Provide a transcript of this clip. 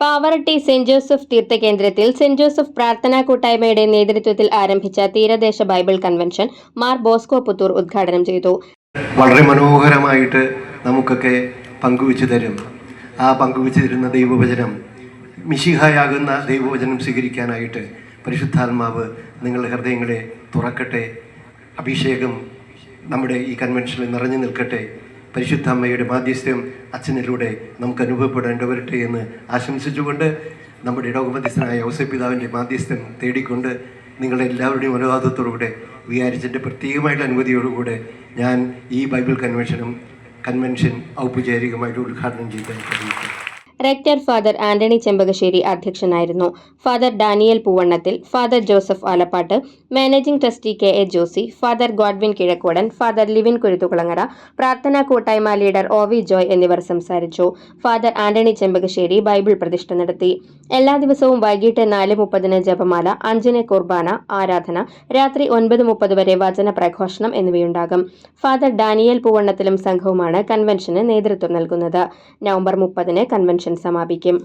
Pavaratti saint Joseph തീർത്ഥകേന്ദ്രത്തിൽ saint Joseph പ്രാർത്ഥനാ കൂട്ടായ്മയുടെ നേതൃത്വത്തിൽ ആരംഭിച്ച തീരദേശ Bible convention Mar Bosco Puthur ഉദ്ഘാടനം ചെയ്തു. വളരെ മനോഹരമായിട്ട് നമുക്കൊക്കെ പങ്കുവച്ചു തരും. ആ പങ്കുവച്ചു തരുന്ന ദൈവവചനം മിശിഹായാകുന്ന ദൈവവചനം സ്വീകരിക്കാനായിട്ട് പരിശുദ്ധാത്മാവ് നിങ്ങളുടെ ഹൃദയങ്ങളെ തുറക്കട്ടെ. അഭിഷേകം നമ്മുടെ ഈ കൺവെൻഷനിൽ നിറഞ്ഞു നിൽക്കട്ടെ. പരിശുദ്ധ അമ്മയുടെ മാധ്യസ്ഥ്യം അച്ഛനിലൂടെ നമുക്ക് അനുഭവപ്പെടേണ്ടി വരട്ടെ എന്ന് ആശംസിച്ചുകൊണ്ട് നമ്മുടെ ഇടോകമധ്യസ്ഥനായ ഔസപിതാവിന്റെ മാധ്യസ്ഥ്യം തേടിക്കൊണ്ട് നിങ്ങളെല്ലാവരുടെയും അനുവാദത്തോടുകൂടെ വിചാരിച്ചിന്റെ പ്രത്യേകമായിട്ടുള്ള അനുമതിയോടുകൂടെ ഞാൻ ഈ ബൈബിൾ കൺവെൻഷനും കൺവെൻഷൻ ഔപചാരികമായിട്ട് ഉദ്ഘാടനം ചെയ്യാൻ അറിയിക്കും റെക്ടർ ഫാദർ ആന്റണി ചെമ്പകശ്ശേരി അധ്യക്ഷനായിരുന്നു. Father Daniel Poovannathil father Joseph Alappatt managing trustee K A Josy father Godwin Kizhakkodan father Livin Kuruthukulangara പ്രാർത്ഥനാ കൂട്ടായ്മ ലീഡർ ഒ വി ജോയ് എന്നിവർ സംസാരിച്ചു. ഫാദർ ആന്റണി ചെമ്പകശ്ശേരി ബൈബിൾ പ്രതിഷ്ഠ നടത്തി. എല്ലാ ദിവസവും വൈകിട്ട് നാല് മുപ്പതിന് ജപമാല അഞ്ചിന് കുർബാന ആരാധന രാത്രി ഒൻപത് മുപ്പത് വരെ വചന പ്രഘോഷണം എന്നിവയുണ്ടാകും. ഫാദർ ഡാനിയൽ പൂവണ്ണത്തിലും സംഘവുമാണ് കൺവെൻഷന് നേതൃത്വം നൽകുന്നത്. നവംബർ മുപ്പതിന് കൺവെൻഷൻ സമാപിക്കും